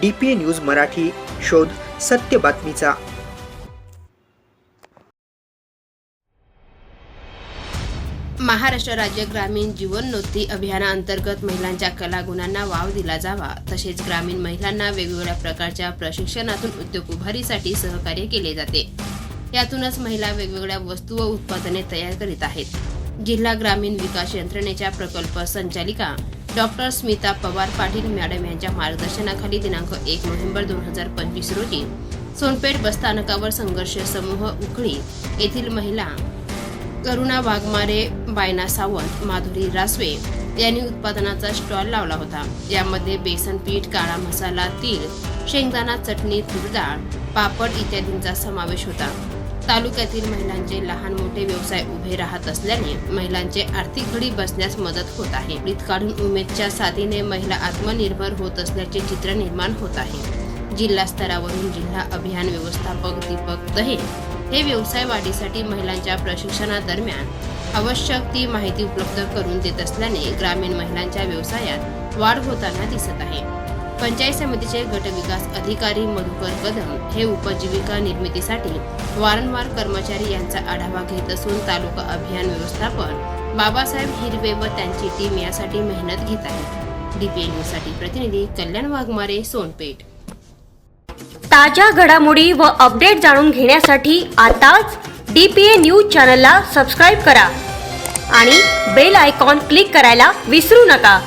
D P news Marathi शोध सत्य बातमीचा. महाराष्ट्र राज्य ग्रामीण जीवनोत्ती अभियानाअंतर्गत महिलांच्या कलागुणांना वाव दिला जावा. तसेच ग्रामीण महिलांना वेगवेगळ्या प्रकारच्या प्रशिक्षणातून उद्योग उभारीसाठी सहकार्य केले जाते. यातूनच महिला वेगवेगळ्या वस्तू व उत्पादने तयार करीत आहेत. जिल्हा ग्रामीण विकास यंत्रणेच्या प्रकल्प संचालिका डॉक्टर स्मिता पवार पाटील मॅडम यांच्या मार्गदर्शनाखाली दिनांक एक नोव्हेंबर दोन हजार पंचवीस रोजी सोनपेठ बसस्थानकावर संघर्ष समूह उकळी येथील महिला करुणा वाघमारे बायना सावंत माधुरी रासवे यांनी उत्पादनाचा स्टॉल लावला होता. यामध्ये बेसन पीठ काळा मसाला तीळ शेंगदाणा चटणी तुरडाळ पापड इत्यादींचा समावेश होता. तालुक्यातील महिलांचे लहान मोठे व्यवसाय उभे राहत असल्याने महिलांचे आर्थिक घडी बसण्यास मदत होत आहे. प्रीत काढून उमेदच्या साथीने महिला आत्मनिर्भर होत असल्याचे चित्र निर्माण होत आहे. जिल्हा स्तरावरून जिल्हा अभियान व्यवस्थापक दीपक दहे हे व्यवसाय वाढीसाठी महिलांच्या प्रशिक्षणादरम्यान आवश्यक ती माहिती उपलब्ध करून देत असल्याने ग्रामीण महिलांच्या व्यवसायात वाढ होताना दिसत आहे. पंचायत समितीचे गटविकास अधिकारी मधुकर कदम हे उपजीविका निर्मितीसाठी वारंवार कर्मचारी यांचा आढावा घेत असून तालुका अभियान व्यवस्थापन बाबासाहेब हिरवे व त्यांची टीम यासाठी मेहनत घेत आहे. डीपीएन न्यूजसाठी प्रतिनिधी कल्याण वाघमारे सोनपेठ. ताज्या घडामोडी व अपडेट जाणून घेण्यासाठी आताच डी पी ए न्यूज चॅनलला सबस्क्राईब करा आणि बेल आयकॉन क्लिक करायला विसरू नका.